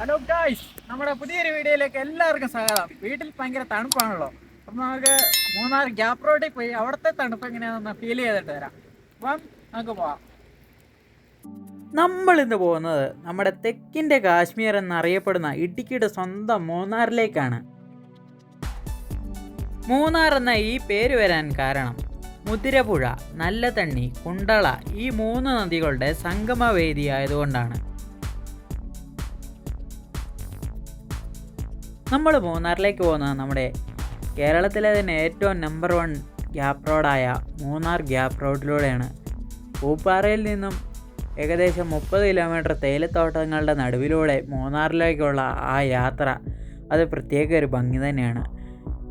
Hello guys നമ്മുടെ പുതിയൊരു വീഡിയോയിലേക്ക് എല്ലാവർക്കും സ്വാഗതം. വീട്ടിൽ ഭയങ്കര തണുപ്പാണല്ലോ. അപ്പം നമുക്ക് മൂന്നാർ ഗ്യാപ്പ് റോഡിൽ പോയി അവിടുത്തെ തണുപ്പ് എങ്ങനെയാണെന്ന് ഫീൽ ചെയ്തിട്ട് വരാം. അപ്പം നമുക്ക് പോവാം. നമ്മൾ ഇന്ന് പോകുന്നത് നമ്മുടെ തെക്കിന്റെ കാശ്മീർ എന്നറിയപ്പെടുന്ന ഇടുക്കിയുടെ സ്വന്തം മൂന്നാറിലേക്കാണ്. മൂന്നാർ എന്ന ഈ പേര് വരാൻ കാരണം മുതിരപുഴ നല്ല തണ്ണി കുണ്ടള ഈ മൂന്ന് നദികളുടെ സംഗമവേദി ആയതുകൊണ്ടാണ് നമ്മൾ മൂന്നാറിലേക്ക് പോകുന്നത് നമ്മുടെ കേരളത്തിലെ തന്നെ ഏറ്റവും നമ്പർ വൺ ഗ്യാപ്പ് റോഡായ മൂന്നാർ ഗ്യാപ്പ് റോഡിലൂടെയാണ് പൂപ്പാറയിൽ നിന്നും ഏകദേശം മുപ്പത് കിലോമീറ്റർ തേയിലത്തോട്ടങ്ങളുടെ നടുവിലൂടെ മൂന്നാറിലേക്കുള്ള ആ യാത്ര അത് പ്രത്യേക ഒരു ഭംഗി തന്നെയാണ്.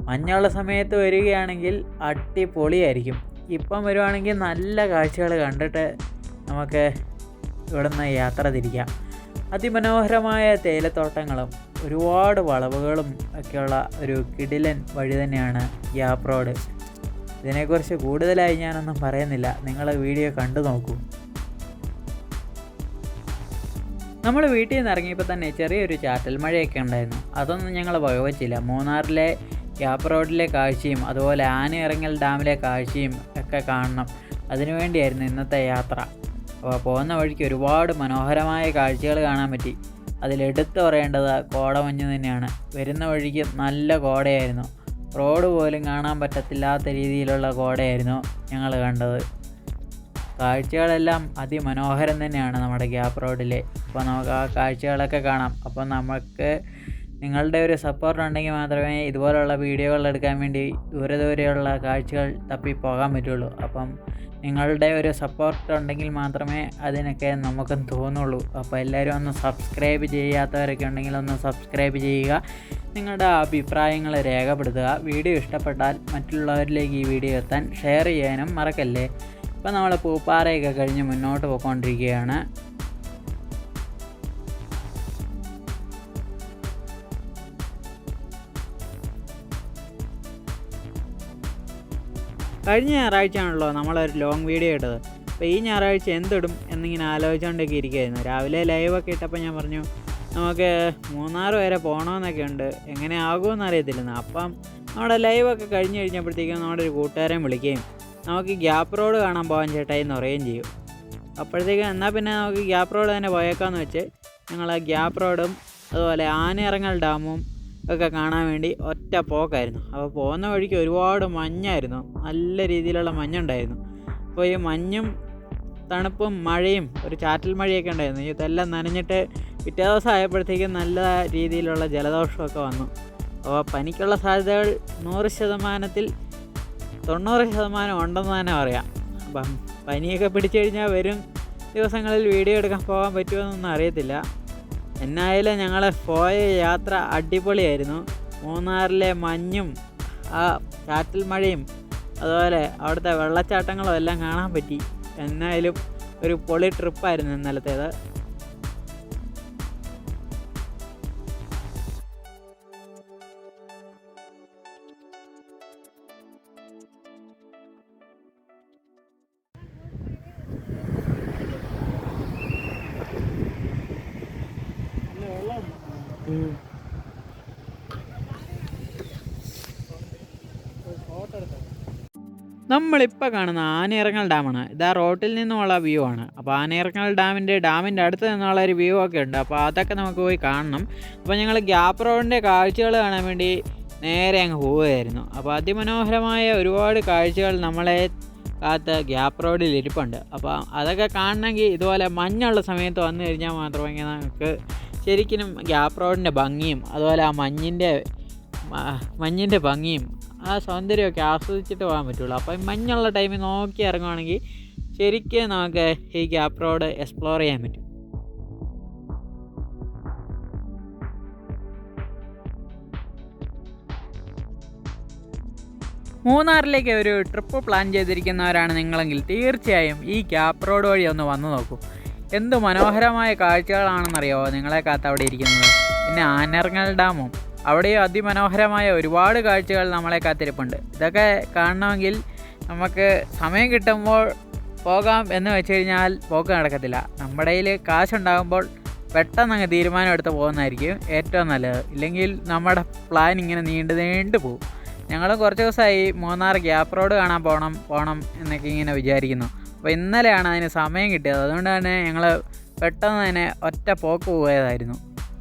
മഞ്ഞുള്ള സമയത്ത് വരികയാണെങ്കിൽ അടിപൊളിയായിരിക്കും. ഇപ്പം വരുവാണെങ്കിൽ നല്ല കാഴ്ചകൾ കണ്ടിട്ട് നമുക്ക് ഇവിടുന്ന് യാത്ര തിരിക്കാം. അതിമനോഹരമായ തേയിലത്തോട്ടങ്ങളും ഒരുപാട് വളവുകളും ഒക്കെയുള്ള ഒരു കിടിലൻ വഴി തന്നെയാണ് ഗ്യാപ്പ് റോഡ്. ഇതിനെക്കുറിച്ച് കൂടുതലായി ഞാനൊന്നും പറയുന്നില്ല. നിങ്ങൾ വീഡിയോ കണ്ടു നോക്കൂ. നമ്മൾ വീട്ടിൽ നിന്ന് ഇറങ്ങിയപ്പോൾ തന്നെ ചെറിയൊരു ചാറ്റൽ മഴയൊക്കെ ഉണ്ടായിരുന്നു. അതൊന്നും ഞങ്ങൾ വകവച്ചില്ല. മൂന്നാറിലെ ഗ്യാപ്പ് റോഡിലെ കാഴ്ചയും അതുപോലെ ആനയിറങ്ങൽ ഡാമിലെ കാഴ്ചയും ഒക്കെ കാണണം. അതിനുവേണ്ടിയായിരുന്നു ഇന്നത്തെ യാത്ര. അപ്പോൾ പോകുന്ന വഴിക്ക് ഒരുപാട് മനോഹരമായ കാഴ്ചകൾ കാണാൻ പറ്റി. അതിലെടുത്ത് പറയേണ്ടത് കോടമഞ്ഞ് തന്നെയാണ്. വരുന്ന വഴിക്ക് നല്ല കോടയായിരുന്നു. റോഡ് പോലും കാണാൻ പറ്റത്തില്ലാത്ത രീതിയിലുള്ള കോടയായിരുന്നു ഞങ്ങൾ കണ്ടത്. കാഴ്ചകളെല്ലാം അതിമനോഹരം തന്നെയാണ് നമ്മുടെ ഗ്യാപ്പ് റോഡിലെ. അപ്പോൾ നമുക്ക് ആ കാഴ്ചകളൊക്കെ കാണാം. അപ്പോൾ നമുക്ക് നിങ്ങളുടെ ഒരു സപ്പോർട്ട് ഉണ്ടെങ്കിൽ മാത്രമേ ഇതുപോലുള്ള വീഡിയോകൾ എടുക്കാൻ വേണ്ടി ദൂരെ ദൂരെയുള്ള കാഴ്ചകൾ തപ്പി പോകാൻ പറ്റുള്ളൂ. അപ്പം നിങ്ങളുടെ ഒരു സപ്പോർട്ട് ഉണ്ടെങ്കിൽ മാത്രമേ അതിനൊക്കെ നമുക്ക് തോന്നുള്ളൂ. അപ്പോൾ എല്ലാവരും ഒന്ന് സബ്സ്ക്രൈബ് ചെയ്യാത്തവരൊക്കെ ഉണ്ടെങ്കിൽ ഒന്ന് സബ്സ്ക്രൈബ് ചെയ്യുക. നിങ്ങളുടെ അഭിപ്രായങ്ങൾ രേഖപ്പെടുത്തുക. വീഡിയോ ഇഷ്ടപ്പെട്ടാൽ മറ്റുള്ളവരിലേക്ക് ഈ വീഡിയോ എത്താൻ ഷെയർ ചെയ്യാനും മറക്കല്ലേ. ഇപ്പം നമ്മൾ പൂപ്പാറയൊക്കെ കഴിഞ്ഞ് മുന്നോട്ട് പോയിക്കൊണ്ടിരിക്കുകയാണ്. കഴിഞ്ഞ ഞായറാഴ്ചയാണല്ലോ നമ്മളൊരു ലോങ് വീഡിയോ ഇട്ടത്. അപ്പോൾ ഈ ഞായറാഴ്ച എന്തിടും എന്നിങ്ങനെ ആലോചിച്ചുകൊണ്ടൊക്കെ ഇരിക്കുകയായിരുന്നു രാവിലെ ലൈവൊക്കെ ഇട്ടപ്പോൾ ഞാൻ പറഞ്ഞു നമുക്ക് മൂന്നാർ വരെ പോകണമെന്നൊക്കെ ഉണ്ട്. എങ്ങനെ ആകുമെന്ന് അറിയത്തില്ലെന്ന്. അപ്പം നമ്മുടെ ലൈവൊക്കെ കഴിഞ്ഞ് കഴിഞ്ഞപ്പോഴത്തേക്കും നമ്മുടെ ഒരു കൂട്ടുകാരൻ വിളിക്കുകയും നമുക്ക് ഗ്യാപ്പ് റോഡ് കാണാൻ പോകാൻ ചേട്ടായി എന്ന് പറയുകയും ചെയ്യും. അപ്പോഴത്തേക്കും എന്നാൽ പിന്നെ നമുക്ക് ഗ്യാപ്പ് റോഡ് തന്നെ പോയേക്കാന്ന് വെച്ച് ഞങ്ങൾ ഗ്യാപ്പ് റോഡും അതുപോലെ ആനയിറങ്ങൽ ഡാമും ഒക്കെ കാണാൻ വേണ്ടി ഒറ്റ പോക്കായിരുന്നു. അപ്പോൾ പോകുന്ന വഴിക്ക് ഒരുപാട് മഞ്ഞായിരുന്നു. നല്ല രീതിയിലുള്ള മഞ്ഞുണ്ടായിരുന്നു. അപ്പോൾ ഈ മഞ്ഞും തണുപ്പും മഴയും ഒരു ചാറ്റൽ മഴയൊക്കെ ഉണ്ടായിരുന്നു. ഇതെല്ലാം നനഞ്ഞിട്ട് പിറ്റേ ദിവസം ആയപ്പോഴത്തേക്കും നല്ല രീതിയിലുള്ള ജലദോഷമൊക്കെ വന്നു. അപ്പോൾ പനിക്കുള്ള സാധ്യതകൾ നൂറ് ശതമാനത്തിൽ തൊണ്ണൂറ് ശതമാനം ഉണ്ടെന്ന് തന്നെ പറയാം. അപ്പം പനിയൊക്കെ പിടിച്ചു കഴിഞ്ഞാൽ വരും ദിവസങ്ങളിൽ വീഡിയോ എടുക്കാൻ പോകാൻ പറ്റുമെന്നൊന്നും അറിയത്തില്ല. എന്നായാലും ഞങ്ങളെ പോയ യാത്ര അടിപൊളിയായിരുന്നു. മൂന്നാറിലെ മഞ്ഞും ആ ചാറ്റൽ മഴയും അതുപോലെ അവിടുത്തെ വെള്ളച്ചാട്ടങ്ങളും എല്ലാം കാണാൻ പറ്റി. എന്നായാലും ഒരു പൊളി ട്രിപ്പായിരുന്നു ഇന്നലത്തേത്. നമ്മളിപ്പോൾ കാണുന്ന ആനയിറങ്ങൽ ഡാമാണ്. ഇത് ആ റോട്ടിൽ നിന്നുമുള്ള വ്യൂ ആണ്. അപ്പോൾ ആനയിറങ്ങൽ ഡാമിന്റെ ഡാമിന്റെ അടുത്ത് നിന്നുള്ള ഒരു വ്യൂ ഒക്കെ ഉണ്ട്. അപ്പോൾ അതൊക്കെ നമുക്ക് പോയി കാണണം. അപ്പോൾ ഞങ്ങൾ ഗ്യാപ്പ് റോഡിന്റെ കാഴ്ചകൾ കാണാൻ വേണ്ടി നേരെ അങ്ങ് പോവുകയായിരുന്നു. അപ്പോൾ അതിമനോഹരമായ ഒരുപാട് കാഴ്ചകൾ നമ്മളെ കാത്ത് ഗ്യാപ്പ് റോഡിൽ ഇരിപ്പുണ്ട്. അപ്പോൾ അതൊക്കെ കാണണമെങ്കിൽ ഇതുപോലെ മഞ്ഞുള്ള സമയത്ത് വന്നു കഴിഞ്ഞാൽ മാത്രമേ നമുക്ക് ശരിക്കും ഗ്യാപ്പ് റോഡിന്റെ ഭംഗിയും അതുപോലെ ആ മഞ്ഞിന്റെ മഞ്ഞിന്റെ ഭംഗിയും ആ സൗന്ദര്യമൊക്കെ ആസ്വദിച്ചിട്ട് പോകാൻ പറ്റുള്ളൂ. അപ്പോൾ ഈ മഞ്ഞുള്ള ടൈമിൽ നോക്കി ഇറങ്ങുവാണെങ്കിൽ ശരിക്കും നമുക്ക് ഈ ഗ്യാപ്പ് റോഡ് എക്സ്പ്ലോർ ചെയ്യാൻ പറ്റും. മൂന്നാറിലേക്ക് ഒരു ട്രിപ്പ് പ്ലാൻ ചെയ്തിരിക്കുന്നവരാണ് നിങ്ങളെങ്കിൽ തീർച്ചയായും ഈ ഗ്യാപ്പ് റോഡ് വഴി ഒന്ന് വന്നു നോക്കൂ. എന്ത് മനോഹരമായ കാഴ്ചകളാണെന്നറിയോ നിങ്ങളെ കാത്ത് അവിടെ ഇരിക്കുന്നത്? പിന്നെ ആനർങ്ങൽ ഡാമും. അവിടെയും അതിമനോഹരമായ ഒരുപാട് കാഴ്ചകൾ നമ്മളെ കാത്തിരിപ്പുണ്ട്. ഇതൊക്കെ കാണണമെങ്കിൽ നമുക്ക് സമയം കിട്ടുമ്പോൾ പോകാം എന്ന് വെച്ച് കഴിഞ്ഞാൽ പോക്ക് നടക്കത്തില്ല. നമ്മുടെ കയ്യിൽ കാശുണ്ടാകുമ്പോൾ പെട്ടെന്ന് അങ്ങ് തീരുമാനം എടുത്ത് പോകുന്നതായിരിക്കും ഏറ്റവും നല്ലത്. ഇല്ലെങ്കിൽ നമ്മുടെ പ്ലാൻ ഇങ്ങനെ നീണ്ടു നീണ്ടു പോകും ഞങ്ങൾ കുറച്ച് ദിവസമായി മൂന്നാർ ഗ്യാപ്പ് റോഡ് കാണാൻ പോകണം പോകണം എന്നൊക്കെ ഇങ്ങനെ വിചാരിക്കുന്നു. അപ്പോൾ ഇന്നലെയാണ് അതിന് സമയം കിട്ടിയത്. അതുകൊണ്ട് തന്നെ ഞങ്ങൾ പെട്ടെന്ന് തന്നെ ഒറ്റ പോക്ക് പോയതായിരുന്നു.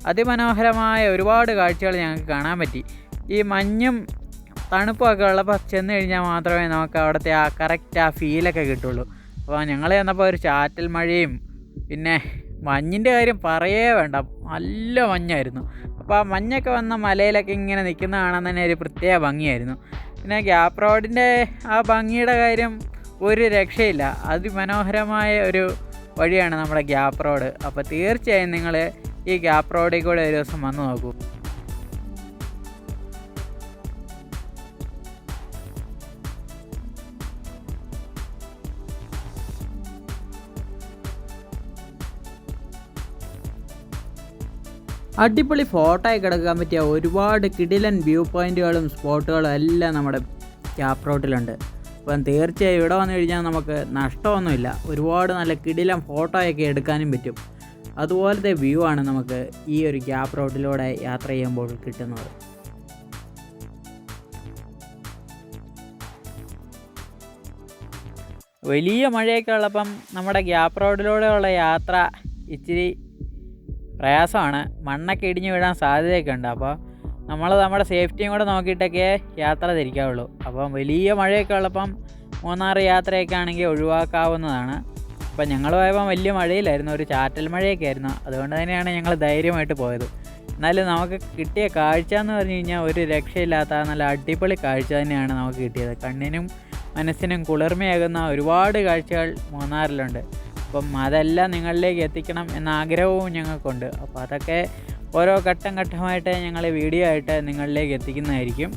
അതിമനോഹരമായ ഒരുപാട് കാഴ്ചകൾ ഞങ്ങൾക്ക് കാണാൻ പറ്റി. ഈ മഞ്ഞും തണുപ്പൊക്കെ ഉള്ളപ്പോൾ ചെന്ന് കഴിഞ്ഞാൽ മാത്രമേ നമുക്ക് അവിടുത്തെ ആ കറക്റ്റ് ആ ഫീലൊക്കെ കിട്ടുള്ളൂ. അപ്പോൾ ഞങ്ങൾ ചെന്നപ്പോൾ ഒരു ചാറ്റൽ മഴയും പിന്നെ മഞ്ഞിന്റെ കാര്യം പറയേ വേണ്ട. നല്ല മഞ്ഞായിരുന്നു. അപ്പോൾ ആ മഞ്ഞൊക്കെ വന്ന മലയിലൊക്കെ ഇങ്ങനെ നിൽക്കുന്ന കാണാൻ തന്നെ ഒരു പ്രത്യേക ഭംഗിയായിരുന്നു. പിന്നെ ഗ്യാപ് റോഡിന്റെ ആ ഭംഗിയുടെ കാര്യം ഒരു രക്ഷയില്ല. അതിമനോഹരമായ ഒരു വഴിയാണ് നമ്മുടെ ഗ്യാപ്പ് റോഡ്. അപ്പോൾ തീർച്ചയായും നിങ്ങൾ ഈ ഗ്യാപ്പ് റോഡിൽ കൂടെ ഒരു ദിവസം വന്ന് നോക്കൂ. അടിപൊളി ഫോട്ടോയൊക്കെ എടുക്കാൻ പറ്റിയ ഒരുപാട് കിടിലൻ വ്യൂ പോയിന്റുകളും സ്പോട്ടുകളും എല്ലാം നമ്മുടെ ക്യാപ് റോട്ടിലുണ്ട് അപ്പം തീർച്ചയായും ഇവിടെ വന്നു കഴിഞ്ഞാൽ നമുക്ക് നഷ്ടമൊന്നുമില്ല. ഒരുപാട് നല്ല കിടിലം ഫോട്ടോയൊക്കെ എടുക്കാനും പറ്റും. അതുപോലത്തെ വ്യൂ ആണ് നമുക്ക് ഈ ഒരു ഗ്യാപ്പ് റോഡിലൂടെ യാത്ര ചെയ്യുമ്പോൾ കിട്ടുന്നത്. വലിയ മഴയൊക്കെ ഉള്ളപ്പം നമ്മുടെ ഗ്യാപ്പ് റോഡിലൂടെയുള്ള യാത്ര ഇച്ചിരി പ്രയാസമാണ്. മണ്ണൊക്കെ ഇടിഞ്ഞു വീഴാൻ സാധ്യതയൊക്കെ ഉണ്ട്. അപ്പോൾ നമ്മൾ നമ്മുടെ സേഫ്റ്റിയും കൂടെ നോക്കിയിട്ടൊക്കെ യാത്ര തിരിക്കാവുള്ളൂ. അപ്പം വലിയ മഴയൊക്കെ ഉള്ളപ്പം മൂന്നാർ യാത്രയൊക്കെ ആണെങ്കിൽ ഒഴിവാക്കാവുന്നതാണ്. അപ്പം ഞങ്ങൾ പോയപ്പം വലിയ മഴയിലായിരുന്നു ഒരു ചാറ്റൽ മഴയൊക്കെ ആയിരുന്നു. അതുകൊണ്ട് തന്നെയാണ് ഞങ്ങൾ ധൈര്യമായിട്ട് പോയത്. എന്നാലും നമുക്ക് കിട്ടിയ കാഴ്ച എന്ന് പറഞ്ഞു കഴിഞ്ഞാൽ ഒരു രക്ഷയില്ലാത്ത നല്ല അടിപൊളി കാഴ്ച തന്നെയാണ് നമുക്ക് കിട്ടിയത്. കണ്ണിനും മനസ്സിനും കുളിർമയാകുന്ന ഒരുപാട് കാഴ്ചകൾ മൂന്നാറിലുണ്ട്. അപ്പം അതെല്ലാം നിങ്ങളിലേക്ക് എത്തിക്കണം എന്ന ആഗ്രഹവും ഞങ്ങൾക്കുണ്ട്. അപ്പോൾ അതൊക്കെ ഓരോ ഘട്ടം ഘട്ടമായിട്ട് ഞങ്ങൾ വീഡിയോ ആയിട്ട് നിങ്ങളിലേക്ക് എത്തിക്കുന്നതായിരിക്കും.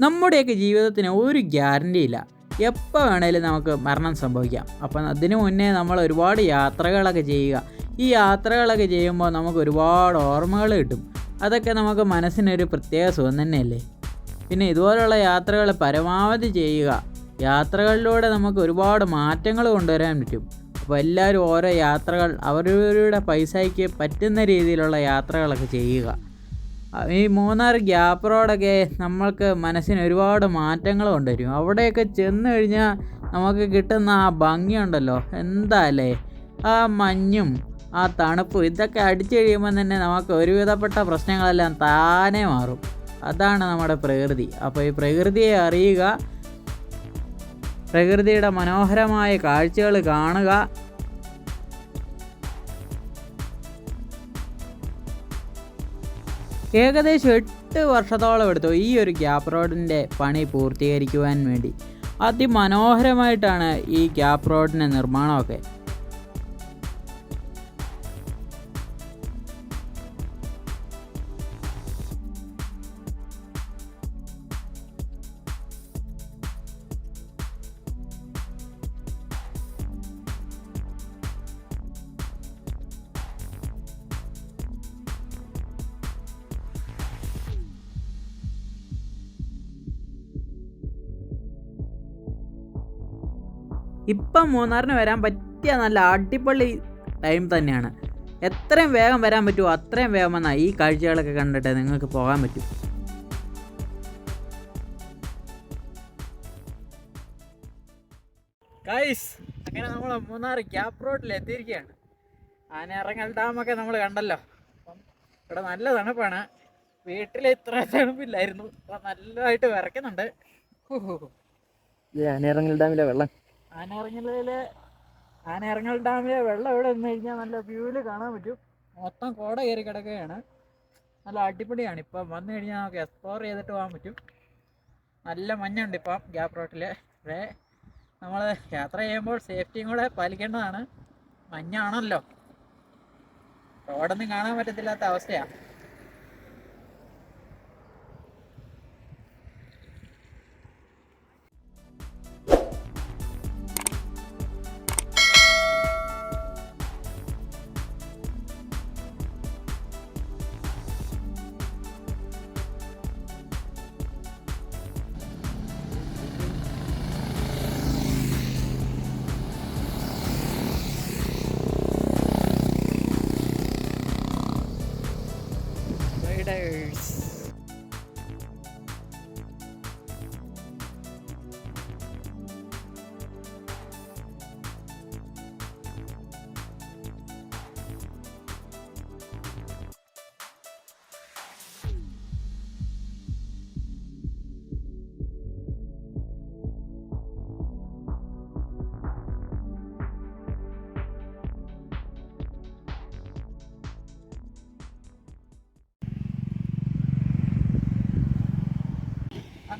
നമ്മുടെയൊക്കെ ജീവിതത്തിന് ഒരു ഗ്യാരണ്ടി ഇല്ല. എപ്പോൾ വേണേലും നമുക്ക് മരണം സംഭവിക്കാം. അപ്പം അതിനു മുന്നേ നമ്മൾ ഒരുപാട് യാത്രകളൊക്കെ ചെയ്യുക. ഈ യാത്രകളൊക്കെ ചെയ്യുമ്പോൾ നമുക്ക് ഒരുപാട് ഓർമ്മകൾ കിട്ടും. അതൊക്കെ നമുക്ക് മനസ്സിനൊരു പ്രത്യേക സുഖം തന്നെയല്ലേ? പിന്നെ ഇതുപോലുള്ള യാത്രകൾ പരമാവധി ചെയ്യുക. യാത്രകളിലൂടെ നമുക്ക് ഒരുപാട് മാറ്റങ്ങൾ കൊണ്ടുവരാൻ പറ്റും. അപ്പോൾ എല്ലാവരും ഓരോ യാത്രകൾ അവരവരുടെ പൈസയ്ക്ക് പറ്റുന്ന രീതിയിലുള്ള യാത്രകളൊക്കെ ചെയ്യുക. ഈ മൂന്നാർ ഗ്യാപ്പ് റോഡൊക്കെ നമ്മൾക്ക് മനസ്സിന് ഒരുപാട് മാറ്റങ്ങൾ കൊണ്ടുവരും. അവിടെയൊക്കെ ചെന്ന് കഴിഞ്ഞാൽ നമുക്ക് കിട്ടുന്ന ആ ഭംഗിയുണ്ടല്ലോ. എന്താ ആ മഞ്ഞും ആ തണുപ്പും ഇതൊക്കെ അടിച്ചു കഴിയുമ്പോൾ തന്നെ നമുക്ക് ഒരുവിധപ്പെട്ട പ്രശ്നങ്ങളെല്ലാം താനെ മാറും. അതാണ് നമ്മുടെ പ്രകൃതി. അപ്പോൾ ഈ പ്രകൃതിയെ അറിയുക പ്രകൃതിയുടെ മനോഹരമായ കാഴ്ചകൾ കാണുക ഏകദേശം എട്ട് വർഷത്തോളം എടുത്തു ഈ ഒരു ഗ്യാപ് റോഡിന്റെ പണി പൂർത്തീകരിക്കുവാൻ വേണ്ടി. അതിമനോഹരമായിട്ടാണ് ഈ ഗ്യാപ്പ് റോഡിന്റെ നിർമ്മാണമൊക്കെ ഇപ്പം മൂന്നാറിന് വരാൻ പറ്റിയ നല്ല അടിപൊളി ടൈം തന്നെയാണ്. എത്രയും വേഗം വരാൻ പറ്റുമോ അത്രയും വേഗം വന്നാൽ ഈ കാഴ്ചകളൊക്കെ കണ്ടിട്ട് നിങ്ങൾക്ക് പോകാൻ പറ്റും. അങ്ങനെ നമ്മൾ മൂന്നാർ ക്യാപ് റോഡിൽ എത്തിയിരിക്കുകയാണ്. ആനയിറങ്ങൽ ഡാമൊക്കെ നമ്മൾ കണ്ടല്ലോ. അപ്പം ഇവിടെ നല്ല തണുപ്പാണ്. വീട്ടിൽ ഇത്ര തണുപ്പില്ലായിരുന്നു. അപ്പം നല്ലതായിട്ട് വിറയ്ക്കുന്നുണ്ട്. ആനയിറങ്ങൽ ഡാമിലെ വെള്ളം ആനയിറങ്ങലിലെ ആനയിറങ്ങൽ ഡാമിലെ വെള്ളം ഇവിടെ നിന്ന് കഴിഞ്ഞാൽ നല്ല വ്യൂവിൽ കാണാൻ പറ്റും. മൊത്തം കോട കയറി കിടക്കുകയാണ്. നല്ല അടിപൊളിയാണ്. ഇപ്പം വന്നു കഴിഞ്ഞാൽ നമുക്ക് എക്സ്പ്ലോർ ചെയ്തിട്ട് പോകാൻ പറ്റും. നല്ല മഞ്ഞുണ്ട് ഇപ്പം ഗ്യാപ്പ് റോട്ടിൽ ഇവിടെ നമ്മൾ യാത്ര ചെയ്യുമ്പോൾ സേഫ്റ്റിയും കൂടെ പാലിക്കേണ്ടതാണ്. മഞ്ഞാണല്ലോ. റോഡൊന്നും കാണാൻ പറ്റത്തില്ലാത്ത അവസ്ഥയാണ് weirdos.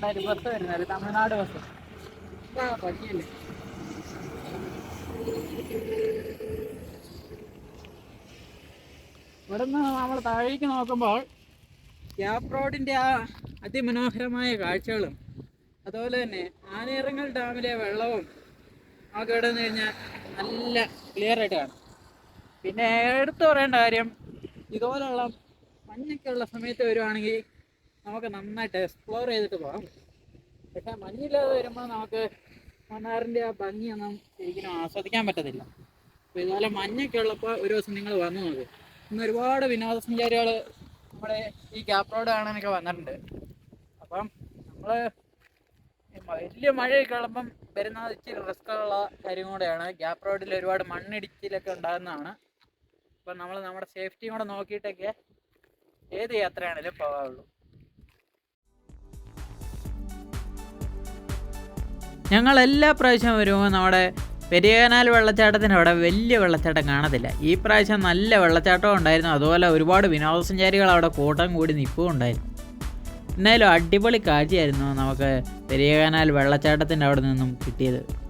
കണ്ടാൽ ബസ് വരുന്നത് തമിഴ്നാട് ബസ്. പറ്റിയല്ലേ? ഇവിടുന്ന് നമ്മൾ താഴേക്ക് നോക്കുമ്പോൾ ക്യാപ് റോഡിന്റെ ആ അതിമനോഹരമായ കാഴ്ചകളും അതുപോലെ തന്നെ ആനയിറങ്ങൽ ഡാമിലെ വെള്ളവും നമുക്ക് ഇവിടെ നിന്ന് കഴിഞ്ഞാൽ നല്ല ക്ലിയർ ആയിട്ട് കാണും. പിന്നെ എടുത്തു പറയേണ്ട കാര്യം ഇതുപോലുള്ള മഞ്ഞൊക്കെ ഉള്ള സമയത്ത് വരുവാണെങ്കിൽ നമുക്ക് നന്നായിട്ട് എക്സ്പ്ലോർ ചെയ്തിട്ട് പോകാം. പക്ഷെ മഞ്ഞില്ലാതെ വരുമ്പോൾ നമുക്ക് മണ്ണാറിന്റെ ആ ഭംഗിയൊന്നും ശരിക്കും ആസ്വദിക്കാൻ പറ്റത്തില്ല. അപ്പോൾ ഇതുപോലെ മഞ്ഞൊക്കെ ഉള്ളപ്പോൾ ഒരു ദിവസം നിങ്ങൾ വന്നു നോക്ക്. ഇന്ന് ഒരുപാട് വിനോദസഞ്ചാരികൾ നമ്മുടെ ഈ ഗ്യാപ്പ് റോഡ് കാണാനൊക്കെ വന്നിട്ടുണ്ട്. അപ്പം നമ്മൾ വലിയ മഴയൊക്കെ ഉള്ളപ്പം വരുന്നത് ഇച്ചിരി റിസ്ക് ഉള്ള കാര്യം കൂടെയാണ്. ഗ്യാപ്പ് റോഡിൽ ഒരുപാട് മണ്ണിടിച്ചിലൊക്കെ ഉണ്ടാകുന്നതാണ്. അപ്പം നമ്മൾ നമ്മുടെ സേഫ്റ്റിയും കൂടെ നോക്കിയിട്ടൊക്കെ ഏത് യാത്രയാണെങ്കിലും പോകാവുള്ളൂ. ഞങ്ങൾ എല്ലാ പ്രാവശ്യം വരുമ്പോൾ നമ്മുടെ പെരിയകനാൽ വെള്ളച്ചാട്ടത്തിന് അവിടെ വലിയ വെള്ളച്ചാട്ടം കാണത്തില്ല. ഈ പ്രാവശ്യം നല്ല വെള്ളച്ചാട്ടവും ഉണ്ടായിരുന്നു. അതുപോലെ ഒരുപാട് വിനോദസഞ്ചാരികൾ അവിടെ കൂട്ടം കൂടി നിൽപ്പും ഉണ്ടായിരുന്നു. എന്നാലും അടിപൊളി കാഴ്ചയായിരുന്നു നമുക്ക് പെരിയകനാൽ വെള്ളച്ചാട്ടത്തിന്റെ അവിടെ നിന്നും കിട്ടിയത്.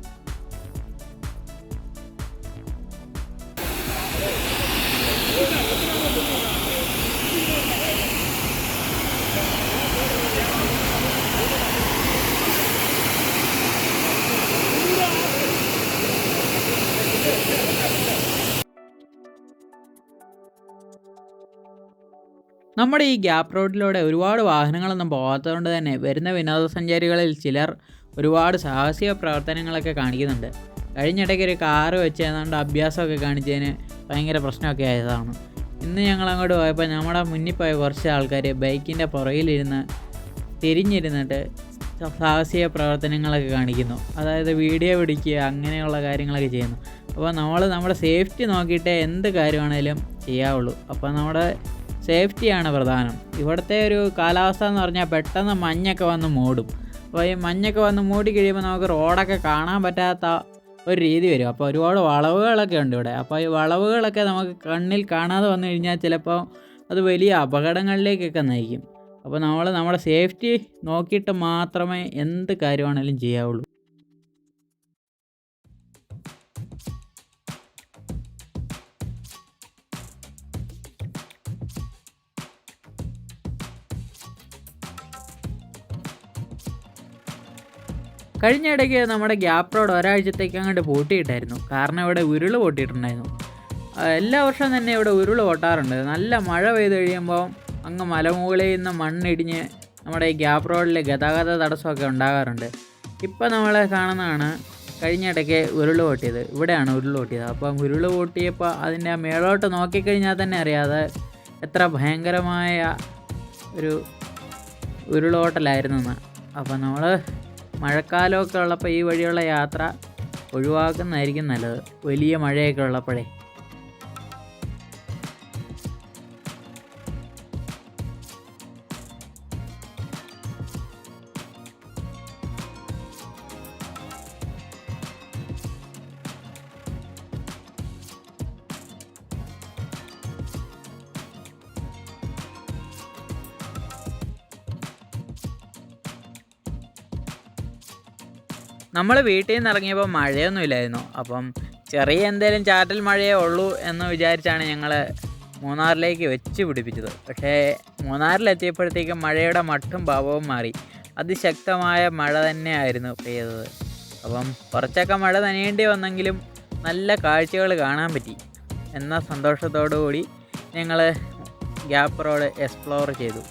നമ്മുടെ ഈ ഗ്യാപ്പ് റോഡിലൂടെ ഒരുപാട് വാഹനങ്ങളൊന്നും പോകാത്തതുകൊണ്ട് തന്നെ വരുന്ന വിനോദസഞ്ചാരികളിൽ ചിലർ ഒരുപാട് സാഹസിക പ്രവർത്തനങ്ങളൊക്കെ കാണിക്കുന്നുണ്ട്. കഴിഞ്ഞിടയ്ക്ക് ഒരു കാറ് വെച്ച് ഏതാണ്ട് അഭ്യാസമൊക്കെ കാണിച്ചതിന് ഭയങ്കര പ്രശ്നമൊക്കെ ആയതാണ്. ഇന്ന് ഞങ്ങൾ അങ്ങോട്ട് പോയപ്പോൾ നമ്മുടെ മുന്നിൽ പോയ കുറച്ച് ആൾക്കാർ ബൈക്കിന്റെ പുറകിലിരുന്ന് തിരിഞ്ഞിരുന്നിട്ട് സാഹസിക പ്രവർത്തനങ്ങളൊക്കെ കാണിക്കുന്നു. അതായത് വീഡിയോ പിടിക്കുക അങ്ങനെയുള്ള കാര്യങ്ങളൊക്കെ ചെയ്യുന്നു. അപ്പോൾ നമ്മൾ നമ്മുടെ സേഫ്റ്റി നോക്കിയിട്ടേ എന്ത് കാര്യമാണേലും ചെയ്യാവുള്ളൂ. അപ്പോൾ നമ്മുടെ സേഫ്റ്റിയാണ് പ്രധാനം. ഇവിടുത്തെ ഒരു കാലാവസ്ഥ എന്ന് പറഞ്ഞാൽ പെട്ടെന്ന് മഞ്ഞൊക്കെ വന്ന് മൂടും. അപ്പോൾ ഈ മഞ്ഞൊക്കെ വന്ന് മൂടി കഴിയുമ്പോൾ നമുക്ക് റോഡൊക്കെ കാണാൻ പറ്റാത്ത ഒരു രീതി വരും. അപ്പോൾ ഒരുപാട് വളവുകളൊക്കെ ഉണ്ട് ഇവിടെ. അപ്പോൾ ഈ വളവുകളൊക്കെ നമുക്ക് കണ്ണിൽ കാണാതെ വന്നു കഴിഞ്ഞാൽ ചിലപ്പോൾ അത് വലിയ അപകടങ്ങളിലേക്കൊക്കെ നയിക്കും. അപ്പോൾ നമ്മൾ നമ്മുടെ സേഫ്റ്റി നോക്കിയിട്ട് മാത്രമേ എന്ത് കാര്യമാണെങ്കിലും ചെയ്യാവുള്ളൂ. കഴിഞ്ഞ ഇടയ്ക്ക് നമ്മുടെ ഗ്യാപ്പ് റോഡ് ഒരാഴ്ചത്തേക്ക് അങ്ങോട്ട് പൂട്ടിയിട്ടായിരുന്നു. കാരണം ഇവിടെ ഉരുൾ പൊട്ടിയിട്ടുണ്ടായിരുന്നു. എല്ലാ വർഷവും തന്നെ ഇവിടെ ഉരുൾ പൊട്ടാറുണ്ട്. നല്ല മഴ പെയ്ത് കഴിയുമ്പോൾ അങ്ങ് മലമുകളിൽ നിന്ന് മണ്ണിടിഞ്ഞ് നമ്മുടെ ഈ ഗ്യാപ്പ് റോഡിൽ ഗതാഗത തടസ്സമൊക്കെ ഉണ്ടാകാറുണ്ട്. ഇപ്പോൾ നമ്മളെ കാണുന്നതാണ് കഴിഞ്ഞ ഇടയ്ക്ക് ഉരുൾ പൊട്ടിയത്. ഇവിടെയാണ് ഉരുൾ പൊട്ടിയത്. അപ്പം ഉരുൾ പൊട്ടിയപ്പോൾ അതിന്റെ ആ മേളോട്ട് നോക്കിക്കഴിഞ്ഞാൽ തന്നെ അറിയാതെ എത്ര ഭയങ്കരമായ ഒരു ഉരുളോട്ടലായിരുന്നു എന്ന്. അപ്പം നമ്മൾ മഴക്കാലമൊക്കെ ഉള്ളപ്പോൾ ഈ വഴിയുള്ള യാത്ര ഒഴിവാക്കുന്നതായിരിക്കും നല്ലത്. വലിയ മഴയൊക്കെ ഉള്ളപ്പോഴേ. നമ്മൾ വീട്ടിൽ നിന്ന് ഇറങ്ങിയപ്പോൾ മഴയൊന്നും ഇല്ലായിരുന്നു അപ്പം ചെറിയ എന്തെങ്കിലും ചാറ്റൽ മഴയേ ഉള്ളൂ എന്ന് വിചാരിച്ചാണ് ഞങ്ങൾ മൂന്നാറിലേക്ക് വെച്ച് പിടിപ്പിച്ചത്. പക്ഷേ മൂന്നാറിലെത്തിയപ്പോഴത്തേക്കും മഴയുടെ മട്ടും ഭാവവും മാറി. അതിശക്തമായ മഴ തന്നെയായിരുന്നു പെയ്തത്. അപ്പം കുറച്ചൊക്കെ മഴ നനയേണ്ടി വന്നെങ്കിലും നല്ല കാഴ്ചകൾ കാണാൻ പറ്റി എന്ന സന്തോഷത്തോടു കൂടി ഞങ്ങൾ ഗ്യാപ്പ് റോഡ് എക്സ്പ്ലോർ ചെയ്തു.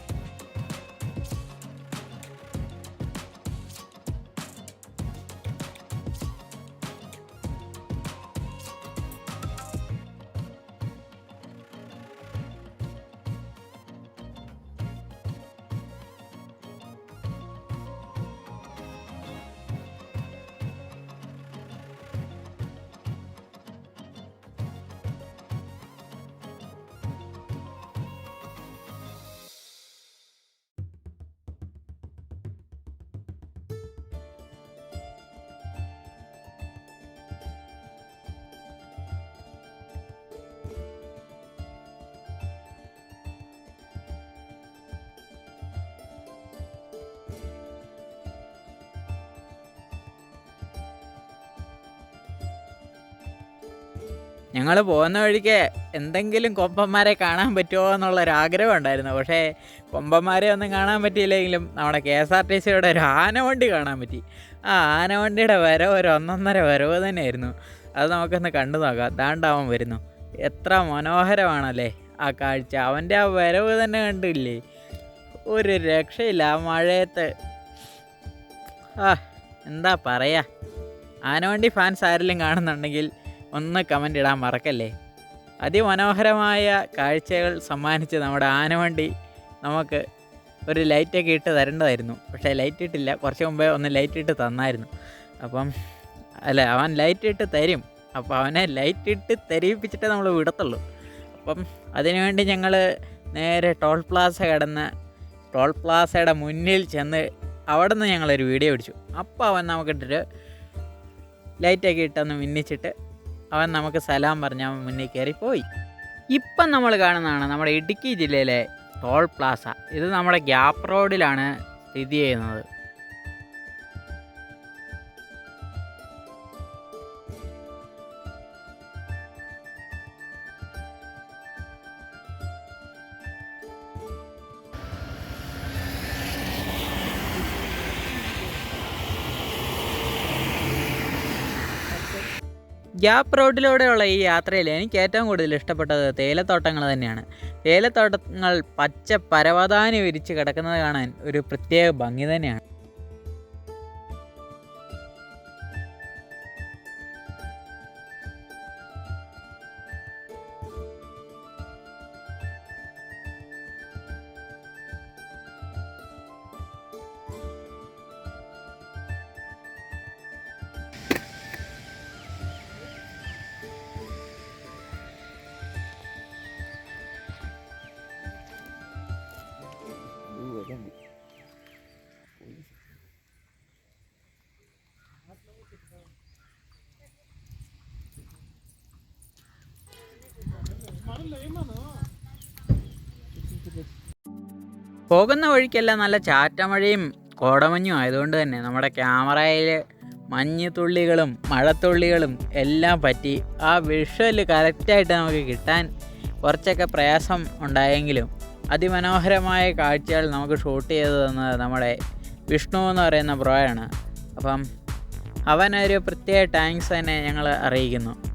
ഞങ്ങൾ പോകുന്ന വഴിക്ക് എന്തെങ്കിലും കൊമ്പന്മാരെ കാണാൻ പറ്റുമോ എന്നുള്ളൊരു ആഗ്രഹം ഉണ്ടായിരുന്നു പക്ഷേ കൊമ്പന്മാരെ ഒന്നും കാണാൻ പറ്റിയില്ലെങ്കിലും നമ്മുടെ കെ എസ് ആർ ടി സിയുടെ ഒരു ആനവണ്ടി കാണാൻ പറ്റി. ആ ആനവണ്ടിയുടെ വരവ് ഒരു ഒന്നൊന്നര വരവ് തന്നെയായിരുന്നു. അത് നമുക്കൊന്ന് കണ്ടു നോക്കാം. ദാണ്ടാവൻ വരുന്നു. എത്ര മനോഹരമാണല്ലേ ആ കാഴ്ച. അവന്റെ ആ വരവ് തന്നെ കണ്ടില്ലേ? ഒരു രക്ഷയില്ല ആ മഴയത്ത്. ആ എന്താ പറയുക ആനവണ്ടി ഫാൻസ് ആരെങ്കിലും കാണുന്നുണ്ടെങ്കിൽ ഒന്ന് കമന്റ് ഇടാൻ മറക്കല്ലേ? അതിമനോഹരമായ കാഴ്ചകൾ സമ്മാനിച്ച് നമ്മുടെ ആനവണ്ടി നമുക്ക് ഒരു ലൈറ്റൊക്കെ ഇട്ട് തരേണ്ടതായിരുന്നു. പക്ഷേ ലൈറ്റ് ഇട്ടില്ല. കുറച്ച് മുമ്പേ ഒന്ന് ലൈറ്റ് ഇട്ട് തന്നായിരുന്നു. അപ്പം അല്ല അവൻ ലൈറ്റ് ഇട്ട് തരും. അപ്പോൾ അവനെ ലൈറ്റ് ഇട്ട് തെരിയിപ്പിച്ചിട്ടേ നമ്മൾ വിടത്തുള്ളൂ. അപ്പം അതിനുവേണ്ടി ഞങ്ങൾ നേരെ ടോൾ പ്ലാസ കടന്ന് ടോൾ പ്ലാസയുടെ മുന്നിൽ ചെന്ന് അവിടെ നിന്ന് ഞങ്ങളൊരു വീഡിയോ പിടിച്ചു. അപ്പോൾ അവൻ നമുക്കിട്ടൊരു ലൈറ്റൊക്കെ ഇട്ടൊന്ന് മിന്നിച്ചിട്ട് അവൻ നമുക്ക് സലാം പറഞ്ഞ് അവൻ മുന്നിൽ കയറിപ്പോയി പോയി. ഇപ്പം നമ്മൾ കാണുന്നതാണ് നമ്മുടെ ഇടുക്കി ജില്ലയിലെ ടോൾ പ്ലാസ. ഇത് നമ്മുടെ ഗ്യാപ്പ് റോഡിലാണ് സ്ഥിതി ചെയ്യുന്നത്. ഗ്യാപ്പ് റോഡിലൂടെയുള്ള ഈ യാത്രയിൽ എനിക്ക് ഏറ്റവും കൂടുതൽ ഇഷ്ടപ്പെട്ടത് തേയിലത്തോട്ടങ്ങൾ തന്നെയാണ്. തേയിലത്തോട്ടങ്ങൾ പച്ച പരവതാനി വിരിച്ച് കിടക്കുന്നത് കാണാൻ ഒരു പ്രത്യേക ഭംഗി തന്നെയാണ്. പോകുന്ന വഴിക്കെല്ലാം നല്ല ചാറ്റമഴയും കോടമഞ്ഞും ആയതുകൊണ്ട് തന്നെ നമ്മുടെ ക്യാമറയിൽ മഞ്ഞുതുള്ളികളും മഴത്തുള്ളികളും എല്ലാം പറ്റി ആ വിഷ്വൽ കറക്റ്റായിട്ട് നമുക്ക് കിട്ടാൻ കുറച്ചൊക്കെ പ്രയാസം ഉണ്ടായെങ്കിലും അതിമനോഹരമായ കാഴ്ചകൾ നമുക്ക് ഷൂട്ട് ചെയ്തു തന്നത് നമ്മുടെ വിഷ്ണു എന്ന് പറയുന്ന ബ്രോയാണ് അപ്പം അവനൊരു പ്രത്യേക താങ്ക്സ് തന്നെ ഞങ്ങൾ അറിയിക്കുന്നു.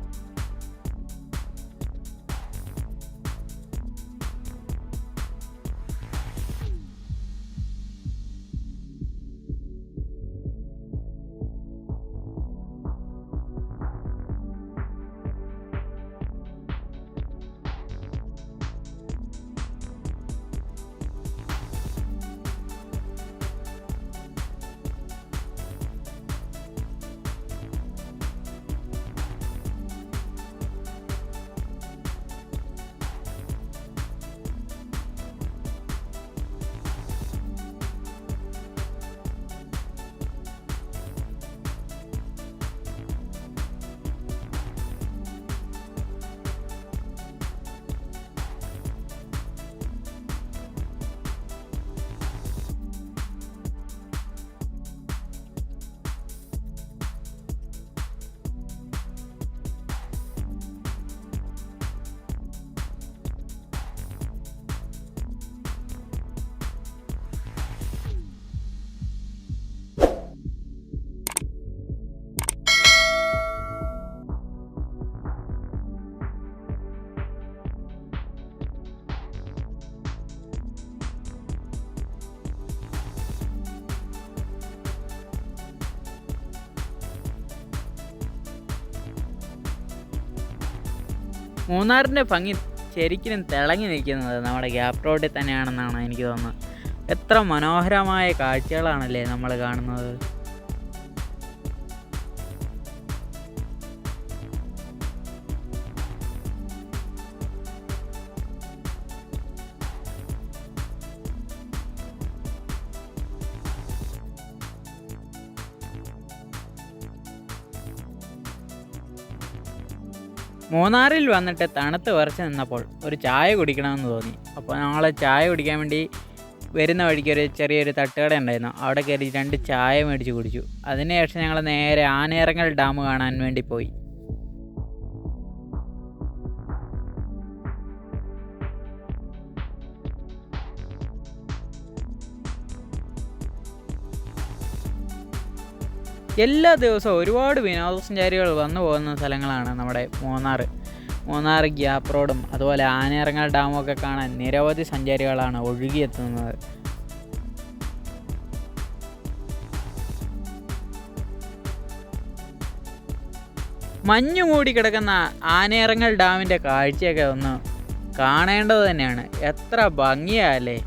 മൂന്നാറിന്റെ ഭംഗി ശരിക്കും തിളങ്ങി നിൽക്കുന്നത് നമ്മുടെ ഗ്യാപ് റോഡിൽ തന്നെയാണെന്നാണ് എനിക്ക് തോന്നുന്നത്. എത്ര മനോഹരമായ കാഴ്ചകളാണല്ലേ നമ്മൾ കാണുന്നത്. മൂന്നാറിൽ വന്നിട്ട് തണുത്ത് വിറച്ച് നിന്നപ്പോൾ ഒരു ചായ കുടിക്കണമെന്ന് തോന്നി. അപ്പോൾ ഞങ്ങൾ ചായ കുടിക്കാൻ വേണ്ടി വരുന്ന വഴിക്ക് ഒരു ചെറിയൊരു തട്ടുകട ഉണ്ടായിരുന്നു. അവിടെ കയറി രണ്ട് ചായ മേടിച്ച് കുടിച്ചു. അതിനുശേഷം ഞങ്ങൾ നേരെ ആനയിറങ്ങൽ ഡാം കാണാൻ വേണ്ടി പോയി. എല്ലാ ദിവസവും ഒരുപാട് വിനോദസഞ്ചാരികൾ വന്നു പോകുന്ന സ്ഥലങ്ങളാണ് നമ്മുടെ മൂന്നാർ മൂന്നാർ ഗ്യാപ്പ് റോഡും അതുപോലെ ആനയിറങ്ങൽ ഡാമും ഒക്കെ കാണാൻ നിരവധി സഞ്ചാരികളാണ് ഒഴുകിയെത്തുന്നത്. മഞ്ഞു മൂടി കിടക്കുന്ന ആനയിറങ്ങൽ ഡാമിന്റെ കാഴ്ചയൊക്കെ ഒന്ന് കാണേണ്ടത് തന്നെയാണ്. എത്ര ഭംഗിയല്ലേ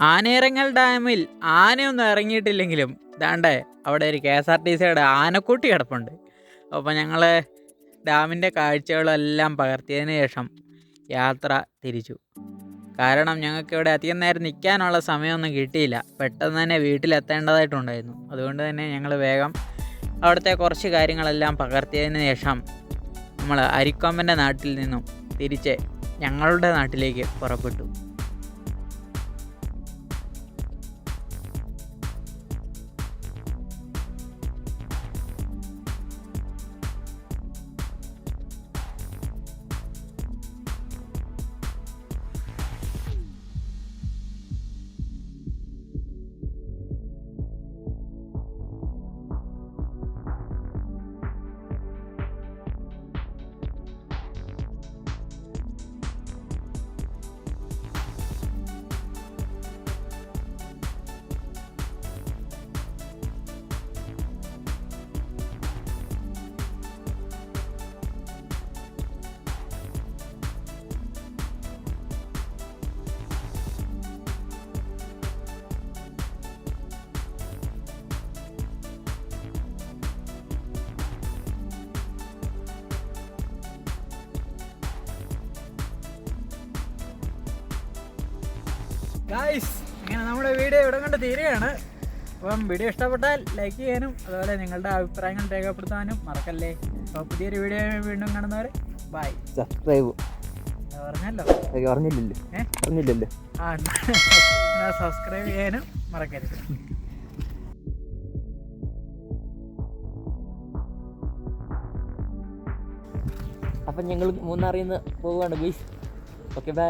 ആനയിറങ്ങൽ ഡാമിൽ ആനയൊന്നും ഇറങ്ങിയിട്ടില്ലെങ്കിലും ദാണ്ടേ അവിടെ ഒരു കെ എസ് ആർ ടി സിയുടെ ആനക്കൂട്ടി കിടപ്പുണ്ട്. അപ്പോൾ ഞങ്ങൾ ഡാമിന്റെ കാഴ്ചകളെല്ലാം പകർത്തിയതിന് ശേഷം യാത്ര തിരിച്ചു. കാരണം ഞങ്ങൾക്ക് ഇവിടെ അധികം നേരം നിൽക്കാനുള്ള സമയമൊന്നും കിട്ടിയില്ല. പെട്ടെന്ന് തന്നെ വീട്ടിലെത്തേണ്ടതായിട്ടുണ്ടായിരുന്നു. അതുകൊണ്ട് തന്നെ ഞങ്ങൾ വേഗം അവിടുത്തെ കുറച്ച് കാര്യങ്ങളെല്ലാം പകർത്തിയതിന് ശേഷം നമ്മൾ അരിക്കൊമ്പന്റെ നാട്ടിൽ നിന്നും തിരിച്ച് ഞങ്ങളുടെ നാട്ടിലേക്ക് പുറപ്പെട്ടു. ഗായ്സ് ഇങ്ങനെ നമ്മുടെ വീഡിയോ ഇവിടെ കണ്ട് തീരുകയാണ്. അപ്പം വീഡിയോ ഇഷ്ടപ്പെട്ടാൽ ലൈക്ക് ചെയ്യാനും അതുപോലെ നിങ്ങളുടെ അഭിപ്രായങ്ങൾ രേഖപ്പെടുത്താനും മറക്കല്ലേ. അപ്പോൾ പുതിയൊരു വീഡിയോ വീണ്ടും കാണുന്നവർ ബൈ സബ്സ്ക്രൈബ് പറഞ്ഞല്ലോ. പറഞ്ഞില്ലല്ലോ? പറഞ്ഞില്ലല്ലോ. ആ സബ്സ്ക്രൈബ് ചെയ്യാനും മറക്കരുത്. അപ്പം ഞങ്ങൾ മൂന്നാറിൽ നിന്ന് പോവുകയാണ് ഗൈസ് ഓക്കെ ബൈ